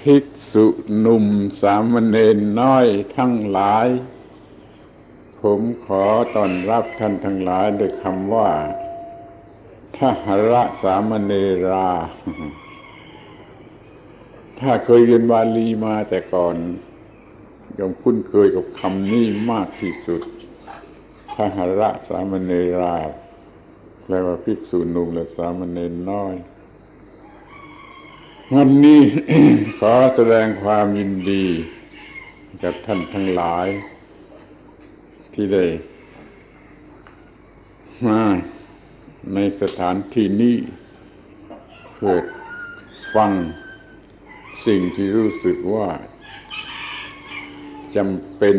ภิกษุหนุ่มสามเณรน้อยทั้งหลาย ผมขอต้อนรับท่านทั้งหลายด้วยคำว่าทหระสามเณรา ถ้าเคยเรียนบาลีมาแต่ก่อนยมคุ้นเคยกับคำนี้มากที่สุดทหระสามเณราแปลว่าภิกษุหนุ่มและสามเณรน้อย วันนี้ขอแสดงความยินดี กับท่านทั้งหลาย ที่ได้มาในสถานที่นี้เพื่อฟังสิ่งที่รู้สึกว่าจำเป็น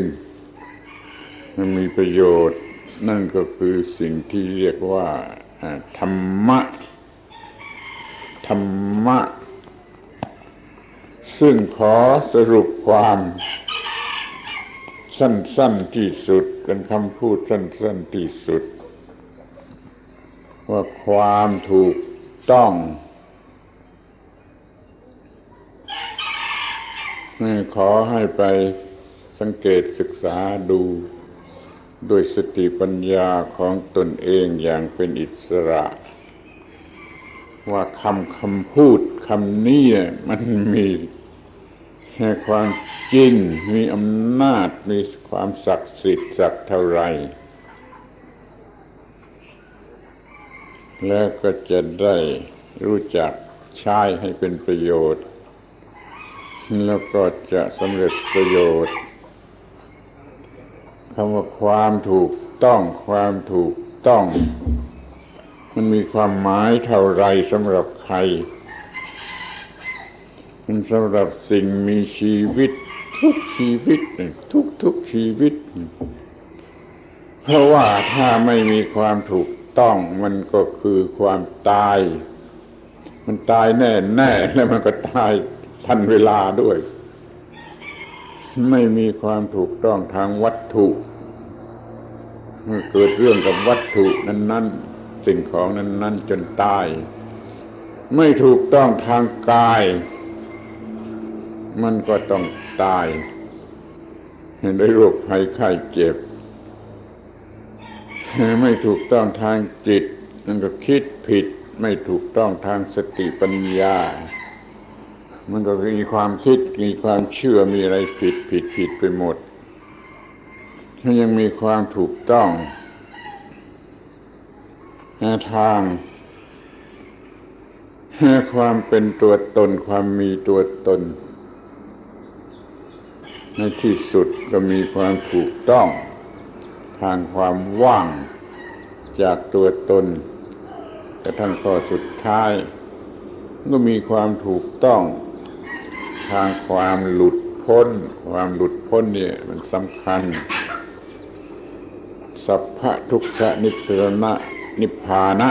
มันมีประโยชน์ นั่นก็คือสิ่งที่เรียกว่าธรรมะ ธรรมะ ซึ่งขอสรุปความสั้นๆที่สุดเป็นคำพูดสั้นๆที่สุด ว่าความถูกต้อง ขอให้ไปสังเกตศึกษาดูด้วยสติปัญญาของตนเองอย่างเป็นอิสระ ว่าคำคำพูดคำนี้มันมีแค่ความจริงมีอำนาจมีความศักดิ์สิทธิ์สักเท่าไรแล้วก็จะได้รู้จักใช้ให้เป็นประโยชน์ แล้วก็จะสำเร็จประโยชน์คำว่าความถูกต้องความถูกต้อง มันมีความหมายเท่าไรสำหรับใคร มันสำหรับสิ่งมีชีวิต ทุกชีวิต ทุกทุกชีวิต เพราะว่าถ้าไม่มีความถูกต้องมันก็คือความตาย มันตายแน่แน่แล้วมันก็ตายทันเวลาด้วย ไม่มีความถูกต้องทางวัตถุเมื่อเกิดเรื่องกับวัตถุนั้น ๆ สิ่งของนั้น ๆ จนตาย ไม่ถูกต้องทางกาย มันก็ต้องตายได้โรคภัยไข้เจ็บ ไม่ถูกต้องทางจิต มันก็คิดผิด ไม่ถูกต้องทางสติปัญญา มันก็มีความคิดมีความเชื่อมีอะไรผิดผิดผิดไปหมดถ้ายังมีความถูกต้อง ทางความเป็นตัวตนความมีตัวตน ในที่สุดก็มีความถูกต้อง ทางความว่างจากตัวตนกระทั่งข้อสุดท้าย ก็มีความถูกต้อง ทางความหลุดพ้น ความหลุดพ้นเนี่ยมันสำคัญ สัพพะทุกขะนิสรณะ นิพพานะ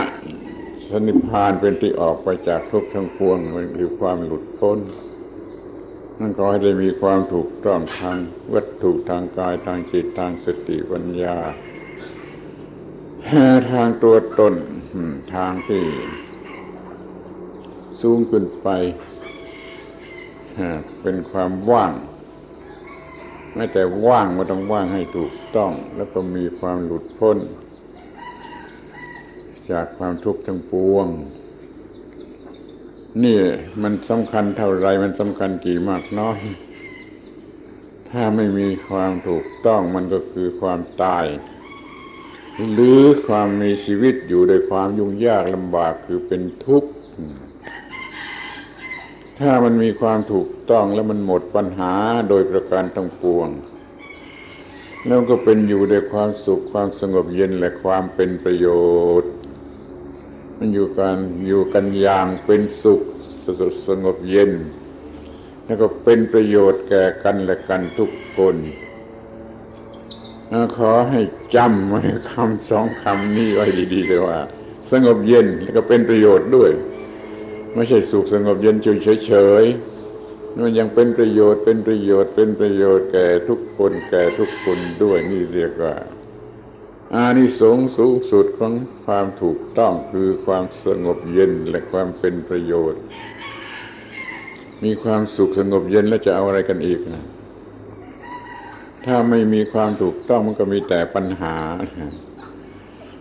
สนิพพานเป็นที่ออกไปจากทุกทั้งปวงมันคือความหลุดพ้นนั่นก็ให้ได้มีความถูกต้องทางวัตถุทางกายทางจิตทางสติปัญญาทางตัวตนทางที่สูงขึ้นไปเป็นความว่างไม่แต่ว่างมันต้องว่างให้ถูกต้อง แล้วก็มีความหลุดพ้น จากความทุกข์ทั้งปวง นี่มันสำคัญเท่าไรมันสำคัญกี่มากน้อยถ้าไม่มีความถูกต้องมันก็คือความตาย หรือความมีชีวิตอยู่โดยความยุ่งยากลำบากคือเป็นทุกข์ ถ้ามันมีความถูกต้องแล้วมันหมดปัญหาโดยประการทั้งปวง แล้วก็เป็นอยู่ในความสุขความสงบเย็นและความเป็นประโยชน์ มันอยู่กันอยู่กันอย่างเป็นสุขสสงบเย็น แล้วก็เป็นประโยชน์แก่กันและกันทุกคนขอให้จำไว้คำสองคำนี้ไว้ดีๆเลยว่า สงบเย็นแล้วก็เป็นประโยชน์ด้วย ไม่ใช่สุขสงบเย็นเฉยๆมันยังเป็นประโยชน์เป็นประโยชน์เป็นประโยชน์แก่ทุกคนแก่ทุกคนด้วยนี่เรียกว่า อานิสงส์สูงสุดของความถูกต้องคือความสงบเย็นและความเป็นประโยชน์ มีความสุขสงบเย็นแล้วจะเอาอะไรกันอีกนะถ้าไม่มีความถูกต้องมันก็มีแต่ปัญหา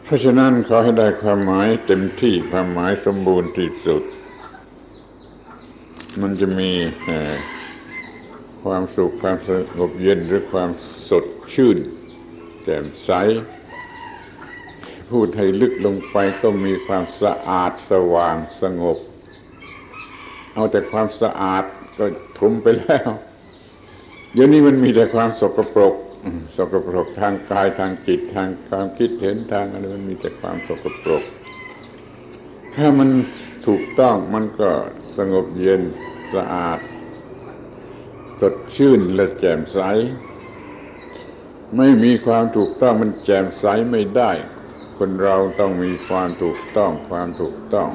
เพราะฉะนั้นขอให้ได้ความหมายเต็มที่ความหมายสมบูรณ์ที่สุด มันจะมีความสุขความสงบเย็นหรือความสดชื่น แจ่มใส พูดให้ลึกลงไปก็มีความสะอาดสว่างสงบ เอาแต่ความสะอาดก็ทุมไปแล้วเดี๋ยวนี้มันมีแต่ความสกปรก สกปรกทางกายทางจิตทางความคิดเห็นทางอะไรมันมีแต่ความสกปรก ถ้ามันถูกต้องมันก็สงบเย็นสะอาดสดชื่นและแจ่มใส ไม่มีความถูกต้องมันแจ่มใสไม่ได้ คนเราต้องมีความถูกต้องความถูกต้อง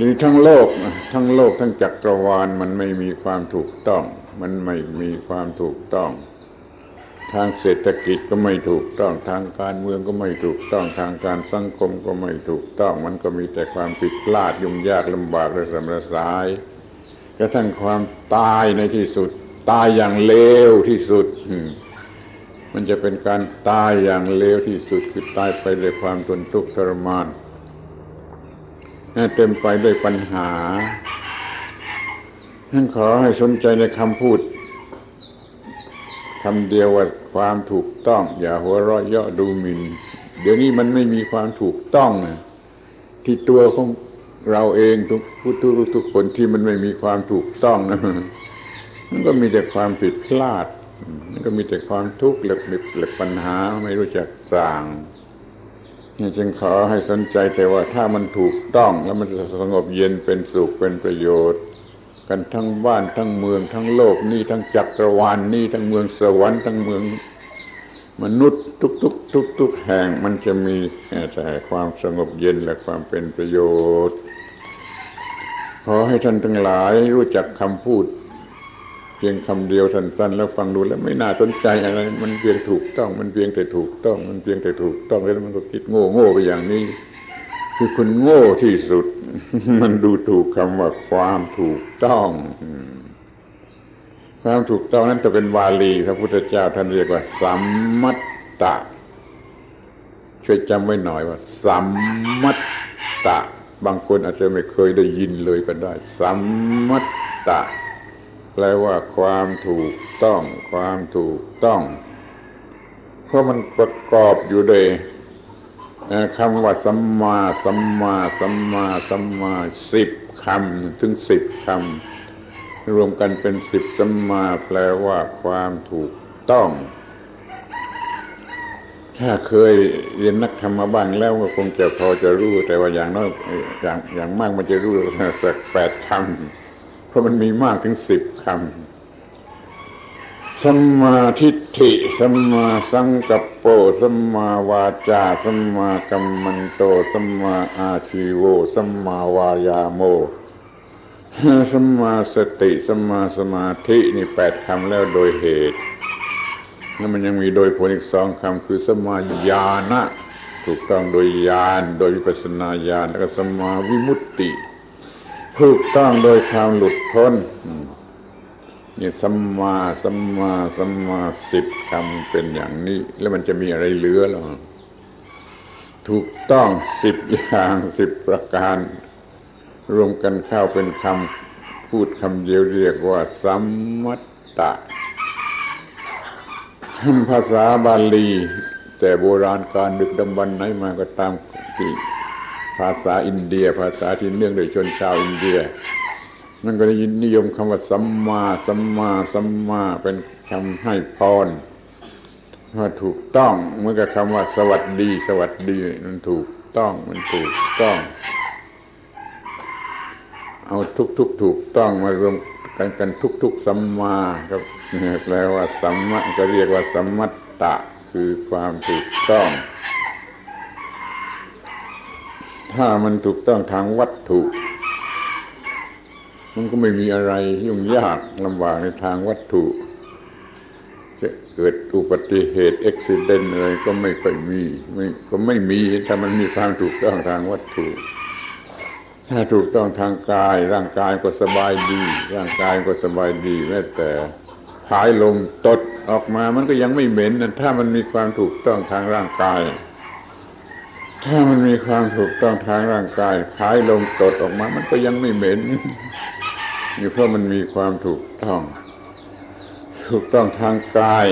นี่ทั้งโลกทั้งโลกทั้งจักรวาลมันไม่มีความถูกต้อง มันไม่มีความถูกต้อง ทางเศรษฐกิจก็ไม่ถูกต้อง ทางการเมืองก็ไม่ถูกต้อง ทางการสังคมก็ไม่ถูกต้อง มันก็มีแต่ความผิดพลาดยุ่งยากลำบากระสำระสายกระทั่งความตายในที่สุด ตายอย่างเลวที่สุด มันจะเป็นการตายอย่างเลวที่สุดคือตายไปด้วยความทนทุกข์ทรมานเต็มไปด้วยปัญหาท่านขอให้สนใจในคำพูดคำเดียวว่าความถูกต้อง อย่าหัวเราะเยาะดูหมิน่นเดี๋ยวนี้มันไม่มีความถูกต้องนะที่ตัวของเราเองทุกผู้ทุกทุกคนที่มันไม่มีความถูกต้องนะมันก็มีแต่ความผิดพลาด มันก็มีแต่ความทุกข์เล็กๆปัญหาไม่รู้จักสั่งนี่จึงขอให้สนใจแต่ว่าถ้ามันถูกต้องแล้วมันจะสงบเย็นเป็นสุขเป็นประโยชน์ กันทั้งบ้านทั้งเมืองทั้งโลกนี่ทั้งจักรวาลนนี่ทั้งเมืองสวรรค์ทั้งเมือง มนุษย์ทุกๆทุกๆแห่งมันจะมีแต่ความสงบเย็นและความเป็นประโยชน์ ขอให้ท่านทั้งหลายรู้จักคำพูด พียงคำเดียวสั้นๆ แล้วฟังดูแล้วไม่น่าสนใจอะไร มันเพียงถูกต้อง มันเพียงแต่ถูกต้อง มันเพียงแต่ถูกต้องแล้วมันก็คิดโง่โง่ไปอย่างนี้ คือคุณโง่ที่สุด มันดูถูกคำว่าความถูกต้องความถูกต้องนั้นจะเป็นวาลีพระพุทธเจ้าท่านเรียกว่าสัมมัตตะ ช่วยจำไว้หน่อยว่าสัมมัตตะ บางคนอาจจะไม่เคยได้ยินเลยก็ได้สัมมัตตะ ลว่าความถูกต้อง ความถูกต้อง เพราะมันประกอบอยู่ด้วยคำว่าสัมมาสัมมาสัมมาสัมมาสิบคำถึงสิบคำรวมกันเป็นสิบสัมมาแปลว่าความถูกต้อง ถ้าเคยเรียนนักธรรมมาบ้างแล้วก็คงจะพอจะรู้ แต่ว่าอย่างน้อยอย่างอย่างมากมันจะรู้สักแปดคำ เพราะมันมีมากถึงสิบคำสัมมาทิฏฐิสัมมาสังกัปโปสัมมาวาจาสัมมากัมมันโตสัมมาอาชีโวสัมมาวายาโมสัมมาสติสัมมาสมาธินี่แปดคำแล้วโดยเหตุแล้วมันยังมีโดยผลอีกสองคำคือสมาญาณะถูกต้องโดยญาณโดยวิปัสนาญาณแล้วก็สมาวิมุตติ ถูกต้องโดยความหลุดพ้นนี่สัมมาสัมมาสัมมาสิบคำเป็นอย่างนี้ แล้วมันจะมีอะไรเหลือหรอถูกต้องสิบอย่างสิบประการ รวมกันเข้าเป็นคำพูดคำเดียวเรียกว่า สัมมัตตะภาษาบาลี แต่โบราณการดึกดำบรรไหนมาก็ตามที่ ภาษาอินเดีย ภาษาที่เนื่องโดยชนชาวอินเดียนั่นก็ยินนิยมคำว่าสัมมาสัมมาสัมมาเป็นคำให้พรว่าถูกต้องเมื่อกับคำว่า สวัสดี สวัสดีมันถูกต้องมันถูกต้อง เอาทุกทุกถูกต้องมารวมกันกันทุกทุกสัมมาก็แปลว่าสัมมาก็เรียกว่าสัมมัตตะ คือความถูกต้อง ถ้ามันถูกต้องทางวัตถุ มันก็ไม่มีอะไรยุ่งยากลำบากในทางวัตถุ จะเกิดอุบัติเหตุอุบิเหตุอะไรก็ไม่ค่อยมีไม่ก็ไม่มีถ้ามันมีความถูกต้องทางวัตถุ ถ้าถูกต้องทางกาย ร่างกายก็สบายดี ร่างกายก็สบายดีแม้แต่ผายลมตดออกมามันก็ยังไม่เหม็นนะถ้ามันมีความถูกต้องทางร่างกาย ถ้ามันมีความถูกต้องทางร่างกายผายลมตดออกมา มันก็ยังไม่เหม็นนี่เพราะมันมีความถูกต้อง ถูกต้องทางกาย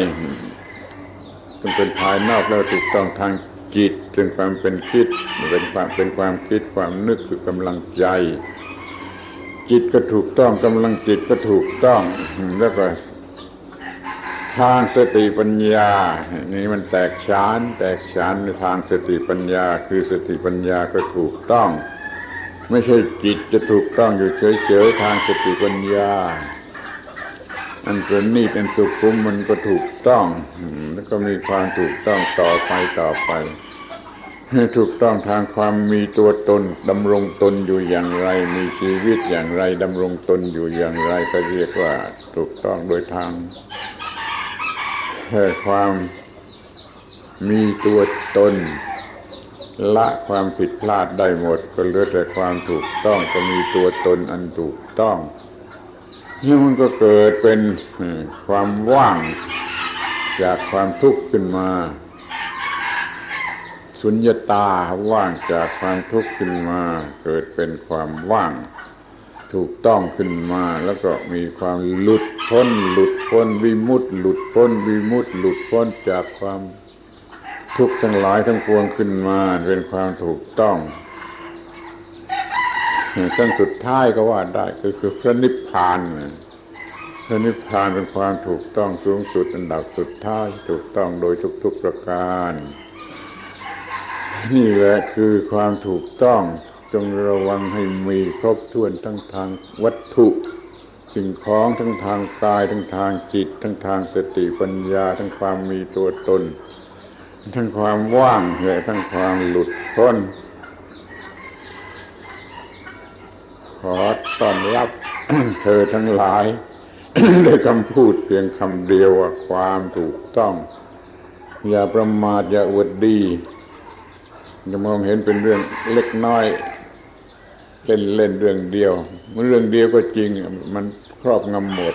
ต้องเป็นภายนอกแล้วถูกต้องทางจิตซึ่งความเป็นคิดเป็นความเป็นความคิดความนึกคือกำลังใจ จิตก็ถูกต้องกำลังจิตก็ถูกต้อง แล้วก็ ทางสติปัญญา นี่มันแตกฉาน แตกฉานในทางสติปัญญา คือสติปัญญาก็ถูกต้อง ไม่ใช่จิตจะถูกต้องอยู่เฉยๆทางสติปัญญาอันเป็นนี่เป็นสุขุมมันก็ถูกต้องแล้วก็มีความถูกต้องต่อไปต่อไปให้ถูกต้องทางความมีตัวตนดำรงตนอยู่อย่างไร มีชีวิตอย่างไรดำรงตนอยู่อย่างไรก็เรียกว่า ถูกต้องโดยทาง ค่ความมีตัวตน ละความผิดพลาดได้หมด ก็เหลือแต่ความถูกต้องก็มีตัวตนอันถูกต้องนี่มันก็เกิดเป็นความว่างจากความทุกข์ขึ้นมา สุญญตาว่างจากความทุกข์ขึ้นมา เกิดเป็นความว่าง ถูกต้องขึ้นมาแล้วก็มีความหลุดพ้น หลุดพ้นวิมุตติหลุดพ้นวิมุตติหลุดพ้นจากความทุกข์ทั้งหลายทั้งปวงขึ้นมาเป็นความถูกต้องขั้นสุดท้ายก็ว่าได้ก็คือพระนิพพานพระนิพพานเป็นความถูกต้องสูงสุด อันดับสุดท้ายถูกต้องโดยทุก ๆประการ นี่แหละคือความถูกต้อง จงระวังให้มีครบถ้วนทั้งทางวัตถุ สิ่งของทั้งทางกายทั้งทางจิต ทั้งทางสติปัญญา ทั้งความมีตัวตน ทั้งความว่างและทั้งความหลุดพ้น ขอต้อนรับเธอทั้งหลายด้วยคำพูดเพียงคำเดียวว่าความถูกต้อง อย่าประมาทอย่าอวดดีจะมองเห็นเป็นเรื่องเล็กน้อย เล่นเล่นเรื่องเดียว มันเรื่องเดียวก็จริง มันครอบงำหมด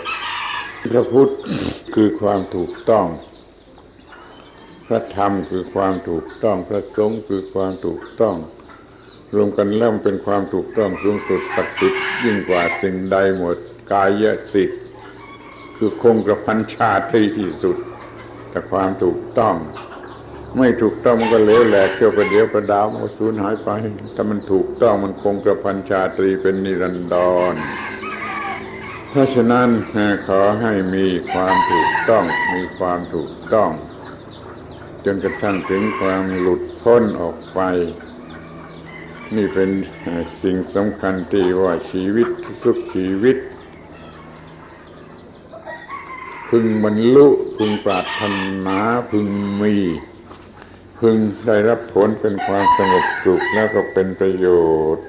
พระพุทธคือความถูกต้อง พระธรรมคือความถูกต้อง พระสงฆ์คือความถูกต้อง รวมกันแล้วเป็นความถูกต้องสูงสุดศักดิ์สิทธิ์ยิ่งกว่าสิ่งใดหมดกายสิทธิ์คือคงกระพันชาติที่สุด แต่ความถูกต้อง ไม่ถูกต้องมันก็เลวแหลกเกี่ยวประเดี๋ยวประดาวมันก็สูญหายไปถ้ามันถูกต้องมันคงกระพันชาตรีเป็นนิรันดร เพราะฉะนั้นขอให้มีความถูกต้องมีความถูกต้อง จนกระทั่งถึงความหลุดพ้นออกไป นี่เป็นสิ่งสำคัญที่ว่าชีวิตทุกชีวิต พึงบรรลุพึงปรารถนาพึงมี พึงได้รับผลเป็นความสงบสุขแล้วก็เป็นประโยชน์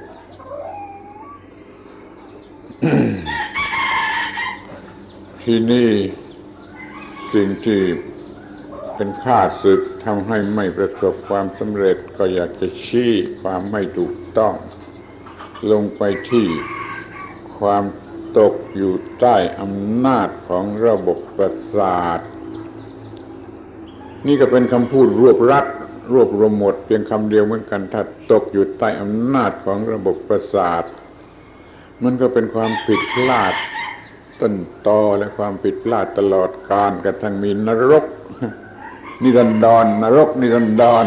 ที่นี่สิ่งที่เป็นข้าศึกทำให้ไม่ประสบความสำเร็จก็อยากจะชี้ความไม่ถูกต้อง ลงไปที่ความตกอยู่ใต้อำนาจของระบบประสาท นี่ก็เป็นคำพูดรวบรัด รวบรวมหมดเพียงคำเดียวเหมือนกันถ้าตกอยู่ใต้อำนาจของระบบประสาท มันก็เป็นความผิดพลาดต้นตอและความผิดพลาดตลอดการกระทั่งมีนรก นิรันดรนรกนิรันดร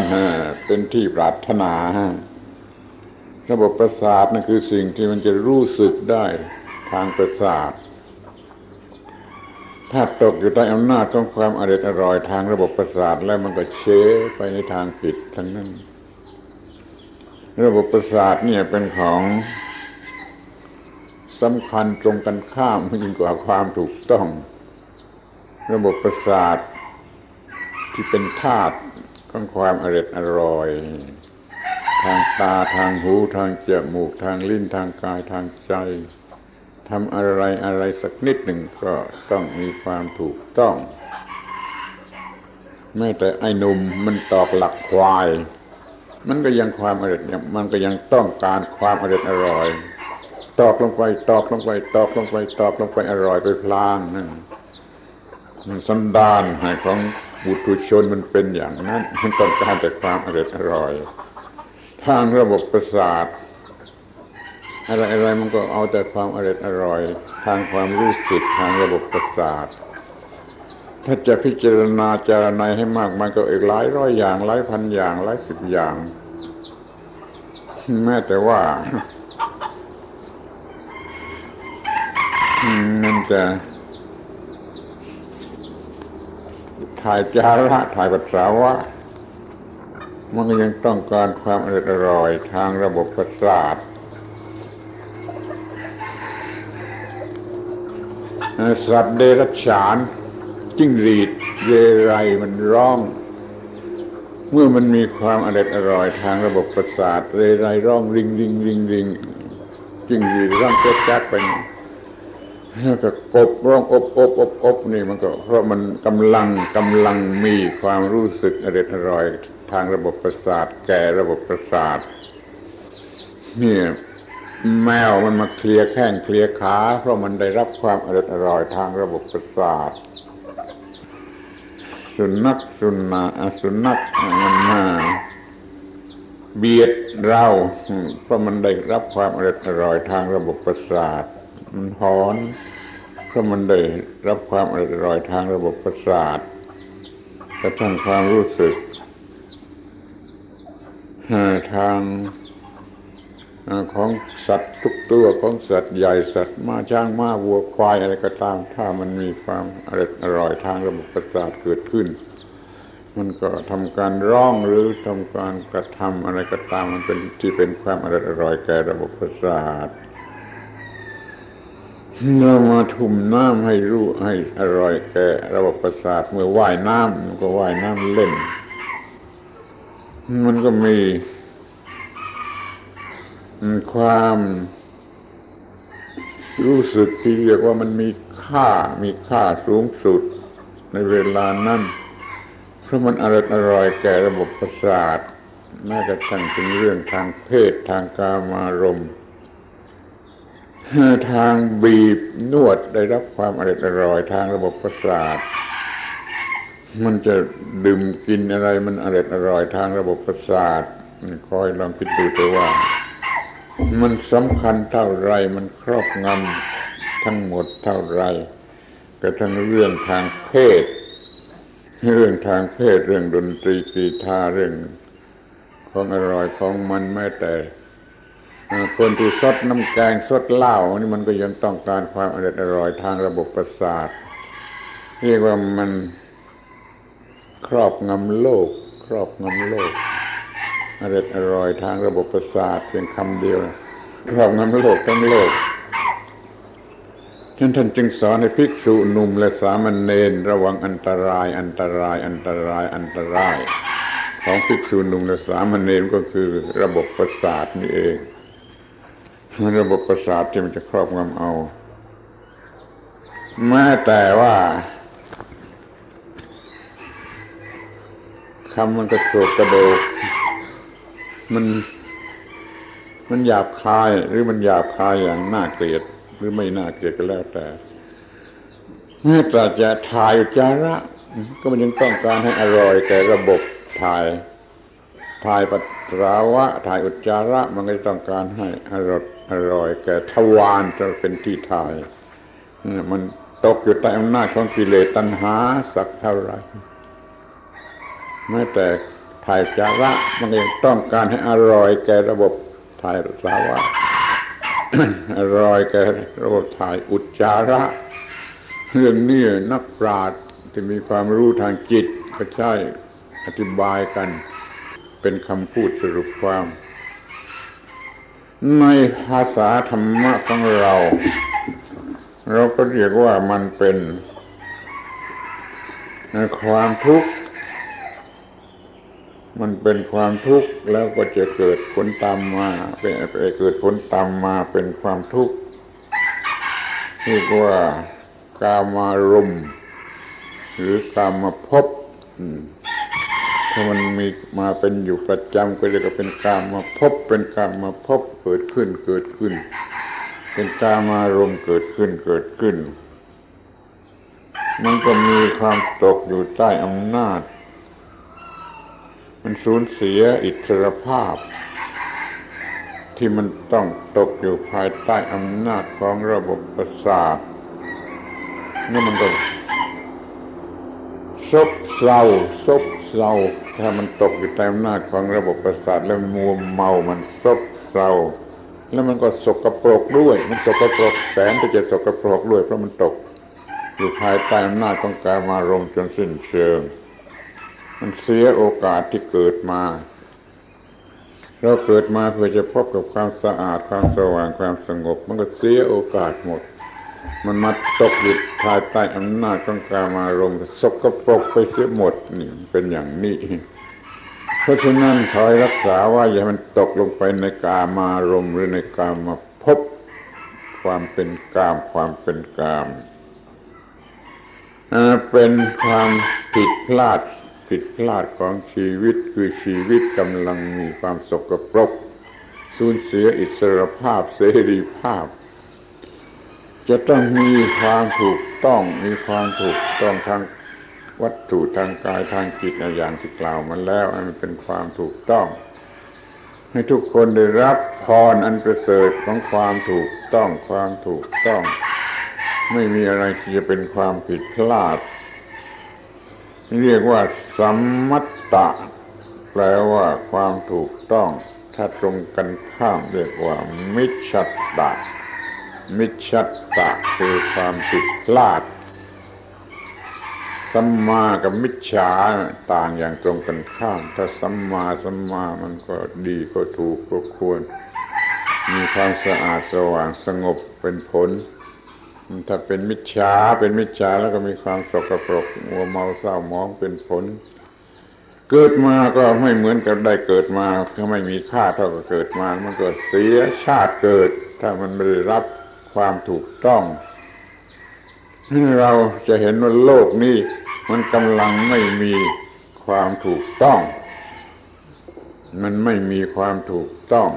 เป็นที่ปรารถนา ระบบประสาทนั่นคือสิ่งที่มันจะรู้สึกได้ทางประสาท ถ้าตกอยู่ใต้อำนาจของความอร่อยอร่อยทางระบบประสาทแล้วมันก็เชไปในทางผิดทั้งนั้น ระบบประสาทเนี่ยเป็นของสำคัญตรงกันข้ามยิ่งกว่าความถูกต้อง ระบบประสาทที่เป็นธาตุของความอร่อยอร่อย ทางตาทางหูทางจมูกทางลิ้นทางกายทางใจ ทำอะไรอะไรสักนิดหนึ่งก็ต้องมีความถูกต้อง แม้แต่ไอ้หนุ่มมันตอกหลักควาย มันก็ยังความอร่อยมันก็ยังต้องการความอร่อยอร่อยตอกลงไปตอกลงไปตอกลงไปตอกลงไปอร่อยไปพลางนั่นมันสันดานของบุตรชนมันเป็นอย่างนั้น มันต้องการแต่ความอร่อยอร่อย ทางระบบประสาท อะไรอะไรมันก็เอาแต่ความอร่อยอร่อย ทางความรู้สึกทางระบบประสาท ถ้าจะพิจารณาจารณาให้มากมันก็อีกหลายร้อยอย่างหลายพันอย่างหลายสิบอย่าง แม้แต่ว่ามันจะถ่ายจาระถ่ายปัสสาวะมันก็ยังต้องการความอร่อยอร่อยทางระบบประสาท สัตว์เดรัจฉานจิ้งหรีดเรไรมันร้อง เมื่อมันมีความอร่อยอร่อยทางระบบประสาทเรไรร้องริงริงริงริงจิ้งหรีดร้องแจ๊กแจ๊กไปแล้วก็กบร้องอบอบอบอบนี่มันก็เพราะมันกำลังกำลังมีความรู้สึกอร่อยอร่อยทางระบบประสาทแก่ระบบประสาทเนี่ย แมวมันมาเคลียร์แข้งเคลียร์ขา เพราะมันได้รับความอร่อยอร่อยทางระบบประสาท สุนัขสุนัขสุนัขมันมาเบียดเราเพราะมันได้รับความอร่อยอร่อยทางระบบประสาท มันหอนเพราะมันได้รับความอร่อยอร่อยทางระบบประสาทกระทั่งความรู้สึกทาง ของสัตว์ทุกตัวของสัตว์ใหญ่สัตว์ม้าช้างม้าวัวควายอะไรก็ตาม ถ้ามันมีความอร่อยอร่อยทางระบบประสาทเกิดขึ้น มันก็ทำการร้องหรือทำการกระทำอะไรก็ตามมันเป็นที่เป็นความอร่อยอร่อยแก่ระบบประสาทเรามาทุ่มน้ำให้รู้ให้อร่อยแก่ระบบประสาทเมื่อว่ายน้ำมันก็ว่ายน้ำเล่น มันก็มี ความรู้สึกที่เรียกว่ามันมีค่ามีค่าสูงสุดในเวลานั้นเพราะมันอร่อยอร่อยแก่ระบบประสาทแม้กระทั่งเป็นเรื่องทางเพศทางกามารมณ์ทางบีบนวดได้รับความอร่อยอร่อยทางระบบประสาท มันจะดื่มกินอะไรมันอร่อยอร่อยทางระบบประสาทคอยลองคิดดูแต่ว่า มันสำคัญเท่าไรมันครอบงำทั้งหมดเท่าไรกระทั่งเรื่องทางเพศ เรื่องทางเพศเรื่องดนตรีกีตาเรื่อง ของอร่อยของมันแม้แต่คนที่ซดน้ำแกงซดเหล้านี่มันก็ยังต้องการความอร่อยอร่อยทางระบบประสาทเรียกว่ามันครอบงำโลก ครอบงำโลก อร่อยอร่อยทางระบบประสาทเพียงคำเดียวครอบงำโลกทั้งโลกท่านท่านจึงสอนให้ภิกษุหนุ่มและสามเณรระวังอันตราย อันตราย อันตราย อันตราย ของภิกษุหนุ่มและสามเณรก็คือระบบประสาทนี่เองระบบประสาทที่มันจะครอบงำเอาแม้แต่ว่าคำมันกระโศกกระโดก มัน มันหยาบคาย หรือมันหยาบคายอย่างน่าเกลียด หรือไม่น่าเกลียดก็แล้วแต่แม้แต่จะถ่ายอุจจาระ ก็มันยังต้องการให้อร่อยแก่ระบบถ่ายถ่ายปัสสาวะถ่ายอุจจาระ มันก็ต้องการให้อร่อยอร่อย แก่ทวารจะเป็นที่ถ่ายมันตกอยู่ใต้อำนาจของกิเลสตัณหาสักเท่าไหร่แม้แต่ ถ่ายจาระมันยังต้องการให้อร่อยแก่ระบบถ่ายสาวะอร่อยแก่ระบบถ่ายอุจจาระ เรื่องนี้นักปราชญ์ที่มีความรู้ทางจิตก็ใช่อธิบายกัน เป็นคำพูดสรุปความ ในภาษาธรรมะของเรา เราก็เรียกว่ามันเป็น ความทุกข์ มันเป็นความทุกข์แล้วก็จะเกิดผลตามมาเป็นเกิดผลตามมาเป็นความทุกข์เรียกว่ากามารมหรือกามภพเทถ้ามันมีมาเป็นอยู่ประจำก็เรียกว่าเป็นกามาพบ เป็นกามาพบเกิดขึ้นเกิดขึ้น เป็นกามารมเกิดขึ้นเกิดขึ้น มันก็มีความตกอยู่ใต้อำนาจ มันสูญเสียอิสรภาพ ที่มันต้องตกอยู่ภายใต้อำนาจของระบบประสาทนี่มันก็ซบเซาซบเซาถ้ามันตกอยู่ใต้อำนาจของระบบประสาทแล้วมัวเมามันซบเซาแล้วมันก็สกปรกด้วย มันสกปรกแสนที่จะสกปรกด้วยเพราะมันตก อยู่ภายใต้อำนาจของการมารมจนสิ้นเชิง มันเสียโอกาสที่เกิดมา เราเกิดมาเพื่อจะพบกับความสะอาดความสว่างความสงบ มันก็เสียโอกาสหมด มันมาตกอยู่ภายใต้อำนาจของกามารมณ์สกปรกไปเสียหมดนี่เป็นอย่างนี้เพราะฉะนั้นคอยรักษาว่าอย่ามันตกลงไปในกามารมณ์หรือในกามาพบความเป็นกามความเป็นกามเป็นความผิดพลาด ผิดพลาดของชีวิตคือชีวิตกำลังมีความสกปรกสูญเสียอิสรภาพเสรีภาพ จะต้องมีความถูกต้องมีความถูกต้องทางวัตถุทางกายทางจิตอย่างที่กล่าวมาแล้วอันมันเป็นความถูกต้อง ให้ทุกคนได้รับพรอันประเสริฐของความถูกต้องความถูกต้อง ไม่มีอะไรที่จะเป็นความผิดพลาด เรียกว่าสัมมัตตะ แปลว่าความถูกต้อง ถ้าตรงกันข้ามเรียกว่า มิจฉัตตะ มิจฉัตตะคือความผิดพลาดสัมมากับมิจฉาต่างอย่างตรงกันข้าม ถ้าสัมมาสัมมามันก็ดีก็ถูกก็ควร มีความสะอาดสว่างสงบเป็นผล ถ้าเป็นมิจฉาเป็นมิจฉาแล้วก็มีความสกปรกมัวเมาเศร้าหมองเป็นผล เกิดมาก็ไม่เหมือนกับได้เกิดมาถ้าไม่มีค่าเท่ากับเกิดมา มันก็เสียชาติเกิด ถ้ามันไม่ได้รับความถูกต้องเราจะเห็นว่าโลกนี้มันกำลังไม่มีความถูกต้อง มันไม่มีความถูกต้อง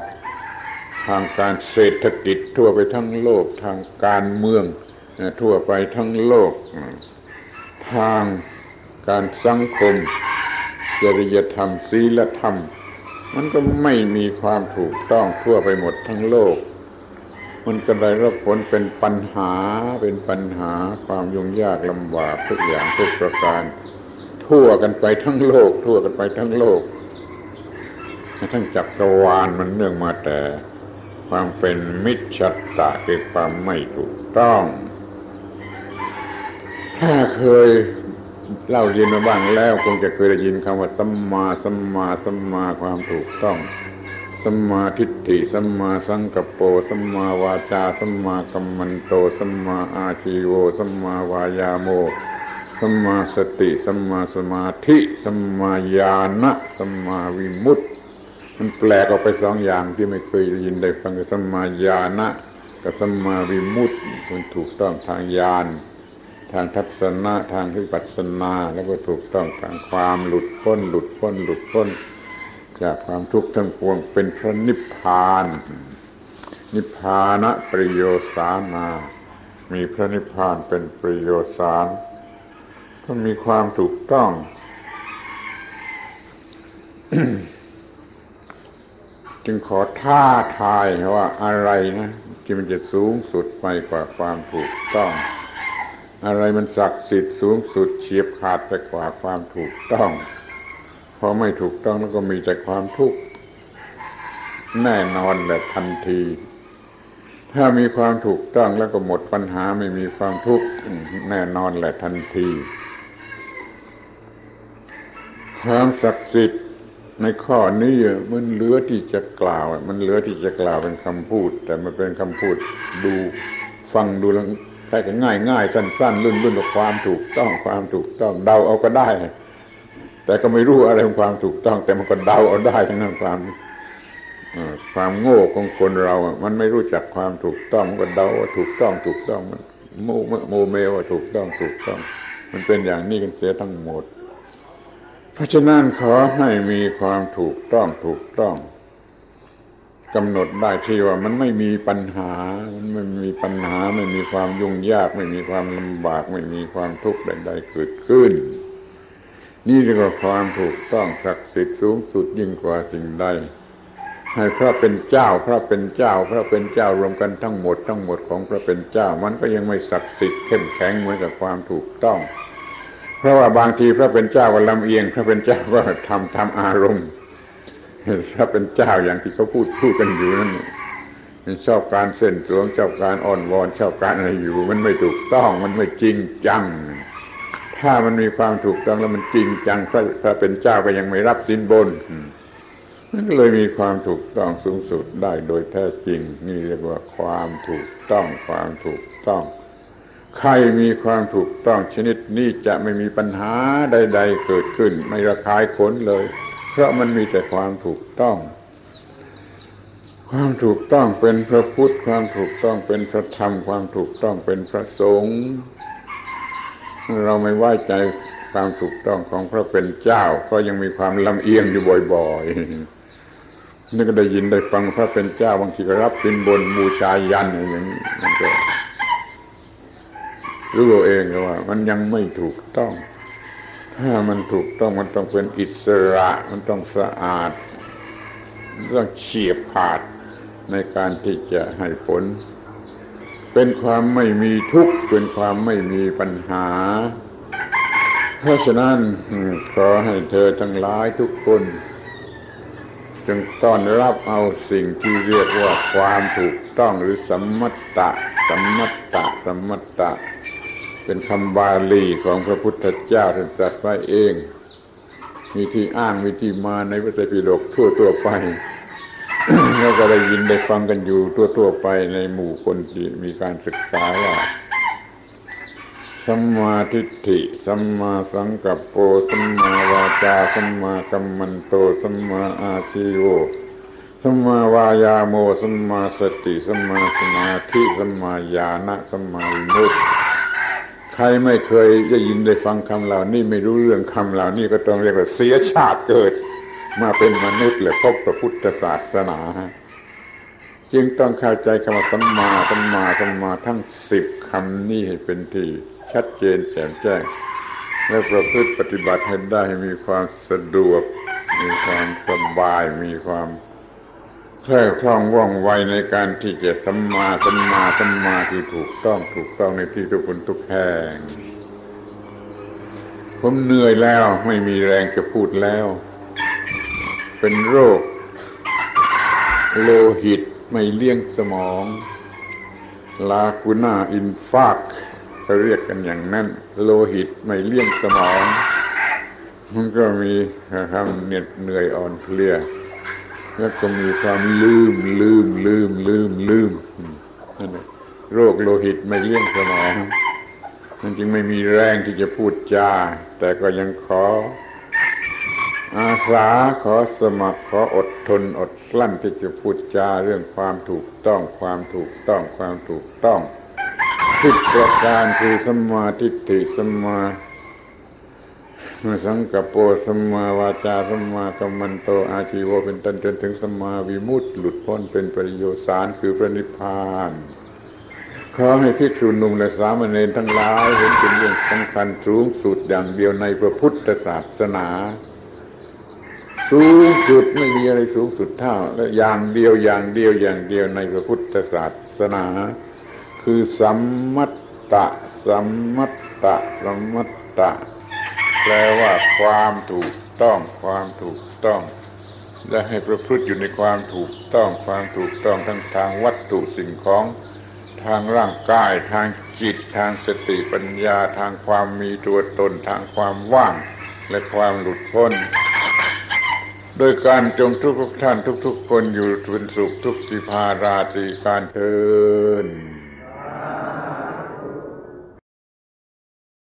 ทางการเศรษฐกิจทั่วไปทั้งโลก ทางการเมืองทั่วไปทั้งโลก ทางการสังคม จริยธรรมศีลธรรม มันก็ไม่มีความถูกต้องทั่วไปหมดทั้งโลก มันก็ได้รับผลเป็นปัญหาเป็นปัญหาความยุ่งยากลำบากทุกอย่างทุกประการ ทั่วกันไปทั้งโลก ทั่วกันไปทั้งโลกทั้งจักรวาลมันเนื่องมาแต่ ความเป็นมิจฉัตตะคือความไม่ถูกต้อง ถ้าเคยเล่าเรียนมาบ้างแล้ว คงจะเคยได้ยินคำว่าสัมมาสัมมาสัมมาความถูกต้องสัมมาทิฏฐิสัมมาสังกัปโปสัมมาวาจาสัมมากัมมันโตสัมมาอาชีโวสัมมาวายาโมสัมมาสติสัมมาสมาธิสัมมาญาณะสัมมาวิมุตติ มันแปลกออกไปสองอย่างที่ไม่เคยได้ยินได้ฟังกับสัมมาญาณะกับสัมมาวิมุตติมันถูกต้องทางญาณทางทัศนะทางวิปัสสนาแล้วก็ถูกต้องทางความหลุดพ้น หลุดพ้น หลุดพ้น จากความทุกข์ทั้งปวงเป็นพระนิพพาน นิพพานะประโยสานา มีพระนิพพานเป็นประโยสารก็มีความถูกต้อง จึงขอท้าทายว่าอะไรนะที่มันจะสูงสุดไปกว่าความถูกต้อง อะไรมันศักดิ์สิทธิ์สูงสุดเฉียบขาดไปกว่าความถูกต้องพอไม่ถูกต้องแล้วก็มีแต่ความทุกข์แน่นอนแหละทันที ถ้ามีความถูกต้องแล้วก็หมดปัญหาไม่มีความทุกข์แน่นอนแหละทันที ความศักดิ์สิทธิ์ ในข้อนี้มันเหลือที่จะกล่าว มันเหลือที่จะกล่าวเป็นคำพูด แต่มันเป็นคำพูดดูฟังดูแล้วแค่ง่ายง่ายสั้น ๆ รุ่นรุ่นกับความถูกต้องความถูกต้องเดาเอาก็ได้ แต่ก็ไม่รู้อะไรของความถูกต้อง แต่มันก็เดาเอาได้ทั้งนั้นความความโง่ของคนเรา มันไม่รู้จักความถูกต้องมันก็เดาว่าถูกต้องถูกต้องมันโมโมเมว่าถูกต้องถูกต้อง มันเป็นอย่างนี้กันเสียทั้งหมด เพราะฉะนั้นขอให้มีความถูกต้องถูกต้องกำหนดได้ที่ว่ามันไม่มีปัญหา มันไม่มีปัญหาไม่มีความยุ่งยาก ไม่มีความลำบาก ไม่มีความทุกข์ใด ๆ เกิดขึ้น นี่เรียกว่าความถูกต้องศักดิ์สิทธิ์สูงสุดยิ่งกว่าสิ่งใด ให้พระเป็นเจ้า พระเป็นเจ้า พระเป็นเจ้ารวมกันทั้งหมดทั้งหมดของพระเป็นเจ้า มันก็ยังไม่ศักดิ์สิทธิ์เข้มแข็งเหมือนกับความถูกต้อง เพราะว่าบางทีพระเป็นเจ้าก็ลำเอียง พระเป็นเจ้าก็ทำทำอารมณ์ถ้าเป็นเจ้าอย่างที่เขาพูดพูดกันอยู่นั่นชอบการเส้นสวงชอบการอ่อนวอนชอบการอะไรอยู่ มันไม่ถูกต้องมันไม่จริงจัง ถ้ามันมีความถูกต้องแล้วมันจริงจังพระถ้าเป็นเจ้าก็ยังไม่รับสินบนมันเลยมีความถูกต้องสูงสุดได้โดยแท้จริง นี่เรียกว่าความถูกต้องความถูกต้อง ใครมีความถูกต้องชนิดนี้จะไม่มีปัญหาใด ๆ เกิดขึ้น ไม่ระคายขนเลย เพราะมันมีแต่ความถูกต้อง ความถูกต้องเป็นพระพุทธ ความถูกต้องเป็นพระธรรม ความถูกต้องเป็นพระสงฆ์เราไม่ไว้ใจความถูกต้องของพระเป็นเจ้าเพราะยังมีความลำเอียงอยู่บ่อยๆนี่ก็ได้ยินได้ฟังพระเป็นเจ้าบางทีก็รับสินบนบูชายันอย่างนี้มันก็ รู้เอาเองว่า มันยังไม่ถูกต้อง ถ้ามันถูกต้องมันต้องเป็นอิสระ มันต้องสะอาดต้องเฉียบขาดในการที่จะให้ผล เป็นความไม่มีทุกข์เป็นความไม่มีปัญหา เพราะฉะนั้นขอให้เธอทั้งหลายทุกคนจงต้อนรับเอาสิ่งที่เรียกว่าความถูกต้องหรือสมมตะสัมมตะสัมมตตะ เป็นคำบาลีของพระพุทธเจ้าท่านจัดไว้เอง มีที่อ้างมีที่มาในพระไตรปิฎกทั่วทั่วไปแล้วก็ได้ยินได้ฟังกันอยู่ทั่วทั่วไปในหมู่คนที่มีการศึกษาว่าสัมมาทิฏฐิ สัมมาสังกัปโป สัมมาวาจา สัมมากัมมันโต สัมมาอาชีโว สัมมาวายาโม สัมมาสติ สัมมาสมาธิ สัมมาญาณะ สัมมาวิมุตติ ใครไม่เคยได้ยินได้ฟังคำเหล่านี้ไม่รู้เรื่องคำเหล่านี้ก็ต้องเรียกว่าเสียชาติเกิด มาเป็นมนุษย์และพบพระพุทธศาสนา จึงต้องเข้าใจคำว่าสัมมาสัมมาสัมมาทั้งสิบคำนี้ให้เป็นที่ชัดเจนแจ่มแจ้ง และประพฤติปฏิบัติให้ได้มีความสะดวก มีความสบายมีความ แคล่วคล่องว่องไวในการที่จะสัมมาสัมมาสัมมาที่ถูกต้องถูกต้องในที่ทุกคนทุกแห่ง ผมเหนื่อยแล้วไม่มีแรงจะพูดแล้ว เป็นโรค โลหิตไม่เลี้ยงสมอง ลาคูน่าอินฟากเขาเรียกกันอย่างนั้น โลหิตไม่เลี้ยงสมอง มันก็มีความเหน็ดเหนื่อยอ่อนเพลีย แล้วก็มีความลืมลืมลืมลืมลืมนั่นโรคโลหิตไม่เลี้ยงสมองมันจึงไม่มีแรงที่จะพูดจา แต่ก็ยังขอ อาสาขอสมัครขออดทนอดกลั้นที่จะพูดจาเรื่องความถูกต้องความถูกต้องความถูกต้องสิบประการคือสมาทิฏฐิสมา สังกัปโปสัมมาวาจาสัมมากัมมันโตอาชีวเป็นต้นจนถึงสัมมาวิมุตติหลุดพ้นเป็นปริโยสารคือพระนิพพานขอให้ภิกษุหนุ่มและสามเณรทั้งหลายเห็นเป็นเรื่องสำคัญสูงสุดอย่างเดียวในพระพุทธศาสนา สูงสุดไม่มีอะไรสูงสุดเท่าและอย่างเดียวอย่างเดียวอย่างเดียวในพระพุทธศาสนา คือสัมมัตตะสัมมัตตะสัมมัตตะ แปลว่าความถูกต้องความถูกต้องและให้ประพฤติอยู่ในความถูกต้องความถูกต้องทั้งทางวัตถุสิ่งของทางร่างกายทางจิตทางสติปัญญาทางความมีตัวตนทางความว่างและความหลุดพ้น โดยการจงทุกทุกท่านทุกๆคนอยู่เป็นสุขทุกทิพาราตรีการเทิน